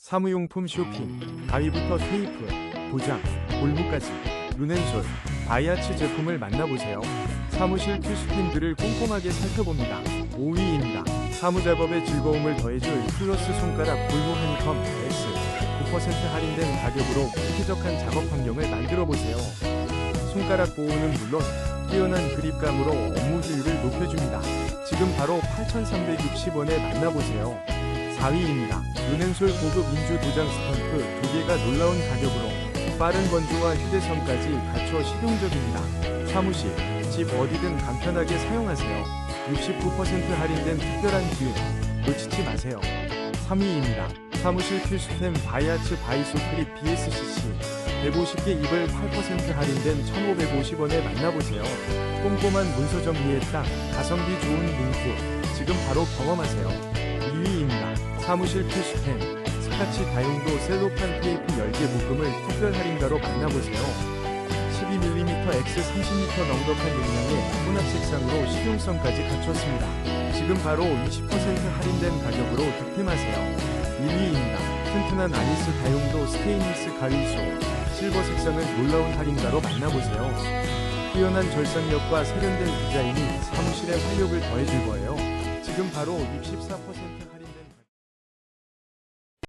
사무용품 쇼핑, 가위부터 테이프, 도장, 볼무까지 루넨솔, 바이아츠 제품을 만나보세요. 사무실 필수템들을 꼼꼼하게 살펴봅니다. 5위입니다. 사무작업의 즐거움을 더해줄 플러스 손가락 볼무 하니컴 X 9% 할인된 가격으로 쾌적한 작업 환경을 만들어 보세요. 손가락 보호는 물론 뛰어난 그립감으로 업무 효율을 높여줍니다. 지금 바로 8,360원에 만나보세요. 4위입니다. 루넨솔 고급 인주 도장 스탬프 2개가 놀라운 가격으로 빠른 건조와 휴대성까지 갖춰 실용적입니다. 사무실, 집 어디든 간편하게 사용하세요. 69% 할인된 특별한 기회 놓치지 마세요. 3위입니다. 사무실 필수템 바이아츠 바이소 클립 BSCC 150개 입을 8% 할인된 1,550원에 만나보세요. 꼼꼼한 문서 정리에 딱 가성비 좋은 문구 지금 바로 경험하세요. 2위입니다. 사무실 필수템 스카치 다용도 셀로판 테이프 10개 묶음을 특별 할인가로 만나보세요. 12mm X 30m 넉넉한 용량의 혼합 색상으로 실용성까지 갖췄습니다. 지금 바로 20% 할인된 가격으로 득템하세요. 1위입니다. 튼튼한 아리스 다용도 스테인리스 가위소 실버 색상을 놀라운 할인가로 만나보세요. 뛰어난 절삭력과 세련된 디자인이 사무실의 활력을 더해줄 거예요. 지금 바로 64%